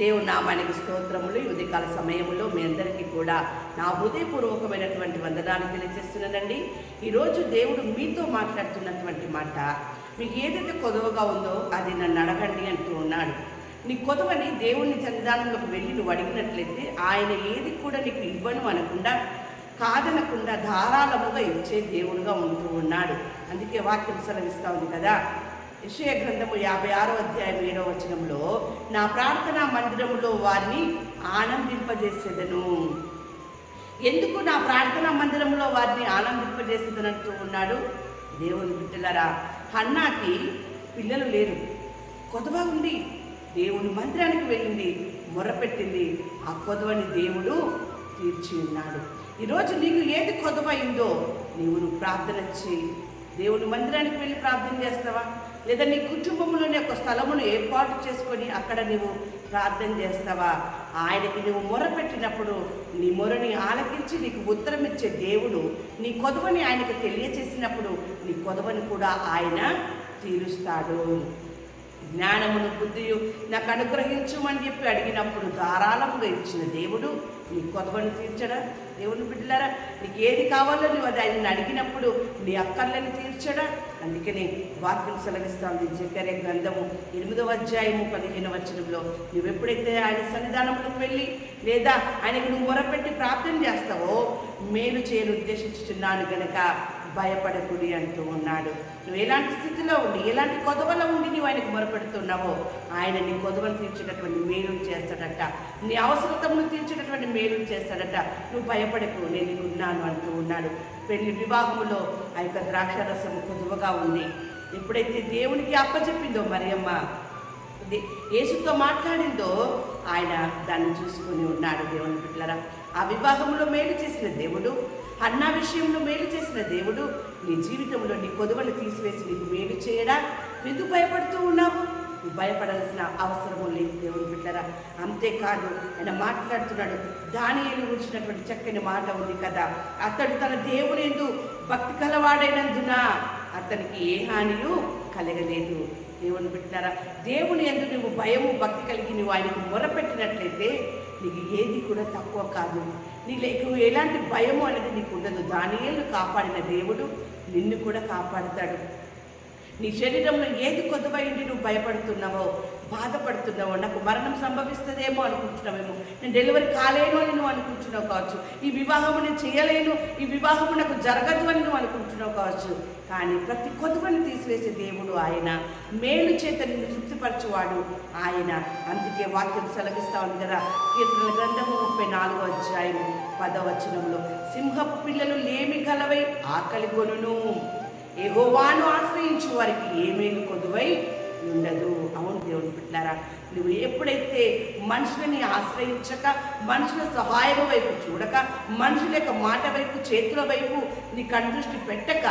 దేవుడు నామానికి స్తోత్రములు. ఉదయకాల సమయంలో మీ అందరికీ కూడా నా హృదయపూర్వకమైనటువంటి వందనాలు తెలియజేస్తున్నానండి. ఈరోజు దేవుడు మీతో మాట్లాడుతున్నటువంటి మాట మీకు ఏదైతే కొదవగా ఉందో అది నన్ను అడగండి అంటూ ఉన్నాడు. నీ కొదవని దేవుని సన్నిధానంలోకి వెళ్ళి నువ్వు అడిగినట్లయితే ఆయన ఏది కూడా నీకు ఇవ్వను అనకుండా కాదనకుండా ధారాళముగా ఇచ్చే దేవుడుగా ఉంటూ ఉన్నాడు. అందుకే వాక్యం సెలవిస్తూ ఉంది కదా విషయ గ్రంథము యాభై ఆరో అధ్యాయం ఏడో వచనంలో నా ప్రార్థనా మందిరములో వారిని ఆనందింపజేసేదను. ఎందుకు నా ప్రార్థనా మందిరంలో వారిని ఆనందింపజేసేదనంటూ ఉన్నాడు? దేవుని బిడ్డలరా హన్నాకి పిల్లలు లేరు. కొదవ ఉంది. దేవుని మందిరానికి వెళ్ళింది మొరపెట్టింది. ఆ కొదవని దేవుడు తీర్చి ఉన్నాడు. ఈరోజు నీకు ఏది కొదవ అయిందో నీవు నువ్వు ప్రార్థన చేయి. దేవుని మందిరానికి వెళ్ళి ప్రార్థన చేస్తావా? లేదా నీ కుటుంబంలోనే ఒక స్థలమును ఏర్పాటు చేసుకొని అక్కడ నువ్వు ప్రార్థన చేస్తావా? ఆయనకి నువ్వు మొరపెట్టినప్పుడు నీ మొరని ఆలకించి నీకు ఉత్తరం ఇచ్చే దేవుడు నీ కొదవని ఆయనకు తెలియచేసినప్పుడు నీ కొదవని కూడా ఆయన తీరుస్తాడు. జ్ఞానమును బుద్ధియు నాకు అనుగ్రహించమని చెప్పి అడిగినప్పుడు ధారాళంగా ఇచ్చిన దేవుడు నీ కొదవని తీర్చడా? దేవుని బిడ్డలారా నీకు ఏది కావాలో నువ్వు అది ఆయన అడిగినప్పుడు నీ అక్కర్లను తీర్చడా? అందుకని వాక్యం సెలవిస్తాంది జకరే గ్రంథము ఎనిమిదవ అధ్యాయము పదిహేను వచనంలో. నువ్వు ఎప్పుడైతే ఆయన సన్నిధానంలోకి వెళ్ళి లేదా ఆయనకు నువ్వు మొరపెట్టి ప్రార్థన చేస్తావో మేలు చేయను ఉద్దేశించుతున్నాను గనక భయపడకుడి అంటూ ఉన్నాడు. నువ్వు ఎలాంటి స్థితిలో ఉండి ఎలాంటి కొదవలో ఉండి నువ్వు ఆయనకు మొరపెడుతున్నావో ఆయన నీ కొదవలు తీర్చేటటువంటి మేలు చేస్తాడట. నీ అవసరతను తీర్చేటటువంటి మేలు చేస్తాడట. నువ్వు భయపడకు నేను ఉన్నాను అంటూ ఉన్నాడు. పెళ్ళి వివాహంలో ఆ యొక్క ద్రాక్షరసం కొద్దువగా ఉంది. ఎప్పుడైతే దేవునికి అప్పచెప్పిందో మరియమ్మ యేసుతో మాట్లాడిందో ఆయన దాన్ని చూసుకొని ఉన్నాడు దేవుని బిడ్డలరా. ఆ వివాహంలో మేలు చేసిన దేవుడు అన్న విషయంలో మేలు చేసిన దేవుడు నీ జీవితంలో నీ కొదువలు తీసివేసి నీకు మేలు చేయడా? ఎందుకు భయపడుతూ ఉన్నావు? నువ్వు భయపడాల్సిన అవసరం లేదు. కదా? అంతేకాదు ఆయన మాట్లాడుతున్నాడు. దానియేలు గురించినటువంటి చక్కని మాట ఉంది కదా? అతడు తన దేవుని ఎందు భక్తి కలవాడైనందున అతనికి ఏ హానిలు కలగలేదు. దేవుని పెట్టినారా దేవుని ఎందు నువ్వు భయము భక్తి కలిగి నువ్వు ఆయనకు మొరపెట్టినట్లయితే నీకు ఏది కూడా తక్కువ కాదు. నీ లేకు ఎలాంటి భయము అనేది నీకు ఉండదు. దానియేలు కాపాడిన దేవుడు నిన్ను కూడా కాపాడుతాడు. నీ శరీరంలో ఏది కొద్దువైంది నువ్వు భయపడుతున్నావో బాధపడుతున్నావో నాకు మరణం సంభవిస్తుందేమో అనుకుంటున్నావేమో. నేను డెలివరీ కాలేను అని నువ్వు అనుకుంటున్నావు కావచ్చు. ఈ వివాహము నేను చేయలేను ఈ వివాహము నాకు జరగదు అని నువ్వు అనుకుంటున్నావు కావచ్చు. కానీ ప్రతి కొద్దువని తీసివేసే దేవుడు ఆయన మేలు చేత నిన్ను తృప్తిపరచువాడు ఆయన. అందుకే వాక్యం సెలవిస్తా ఉంది కదా కీర్తన గ్రంథము ముప్పై నాలుగో అధ్యాయము పదవచనంలో సింహపు పిల్లలు లేమి కలవై ఆకలి కొనును. ఎగోవాను ఆశ్రయించు వారికి ఏమేమి కొదువై ఉండదు. అవును దేవుని బిడ్డారా నువ్వు ఎప్పుడైతే మనుషులని ఆశ్రయించక మనుషుల సహాయం వైపు చూడక మనుషుల యొక్క మాట వైపు చేతుల వైపు నీ కనుదృష్టి పెట్టక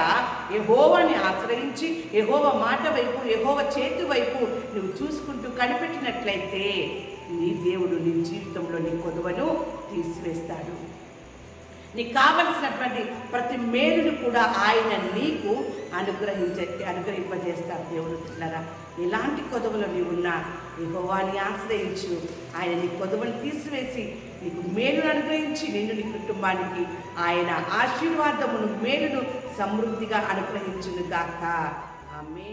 ఎహోవాని ఆశ్రయించి ఎహోవ మాట వైపు ఎహోవ చేతి వైపు నువ్వు చూసుకుంటూ కనిపెట్టినట్లయితే నీ దేవుడు నీ జీవితంలో నీ కొదువను తీసివేస్తాడు. నీకు కావలసినటువంటి ప్రతి మేలును కూడా ఆయన నీకు అనుగ్రహించే అనుగ్రహింపజేస్తారు. దేవుడు పిల్లరా ఎలాంటి కొదవలు నీ యెహోవాని ఆశ్రయించు. ఆయన నీ కొదవలు తీసివేసి నీకు మేలును అనుగ్రహించి నిన్ను నీ కుటుంబానికి ఆయన ఆశీర్వాదమును మేలును సమృద్ధిగా అనుగ్రహించును గాక. ఆమె